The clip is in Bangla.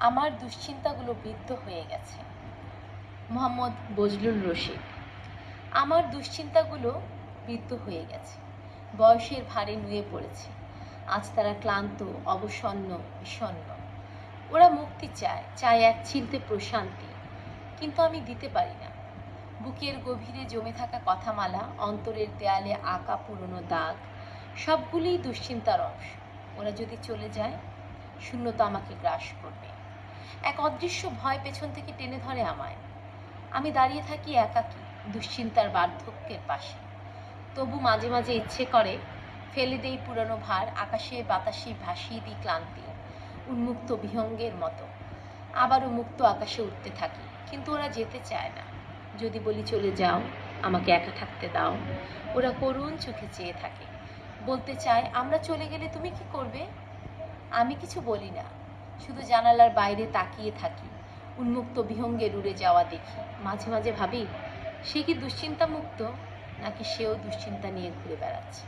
আমার দুশ্চিন্তাগুলো বৃদ্ধ হয়ে গেছে। মোহাম্মদ বজলুল রশিদ, আমার দুশ্চিন্তাগুলো বৃদ্ধ হয়ে গেছে। বয়সের ভারে নুয়ে পড়েছে। আজ তারা ক্লান্ত, অবসন্ন, বিষণ্ণ। ওরা মুক্তি চায় চায় এক চিলতে প্রশান্তি। কিন্তু আমি দিতে পারি না। বুকের গভীরে জমে থাকা কথামালা, অন্তরের দেয়ালে আঁকা পুরনো দাগ, সবগুলিই দুশ্চিন্তার অংশ। ওরা যদি চলে যায়, শূন্যতা আমাকে গ্রাস করবে। এক অদৃশ্য ভয় পেছন থেকে টেনে ধরে আমায়। আমি দাঁড়িয়ে থাকি একাকী, দুশ্চিন্তার বার্ধক্যের পাশে। তবু মাঝে মাঝে ইচ্ছে করে, ফেলে দেই পুরনো ভার, আকাশে বাতাসে ভাসিয়ে দিই ক্লান্তি, উন্মুক্ত বিহঙ্গের মতো। আবারও মুক্ত আকাশে উঠতে থাকি, কিন্তু ওরা যেতে চায় না। যদি বলি চলে যাও, আমাকে একা থাকতে দাও। ওরা করুণ চোখে চেয়ে থাকে। বলতে চায়, আমরা চলে গেলে তুমি কি করবে? আমি কিছু বলি না। শুধু জানালার বাইরে তাকিয়ে থাকি, উন্মুক্ত বিহঙ্গে রুড়ে যাওয়া দেখি। মাঝে মাঝে ভাবি, সে কি দুশ্চিন্তা মুক্ত নাকি সেও দুশ্চিন্তা নিয়ে ঘুরে বেড়াচ্ছে?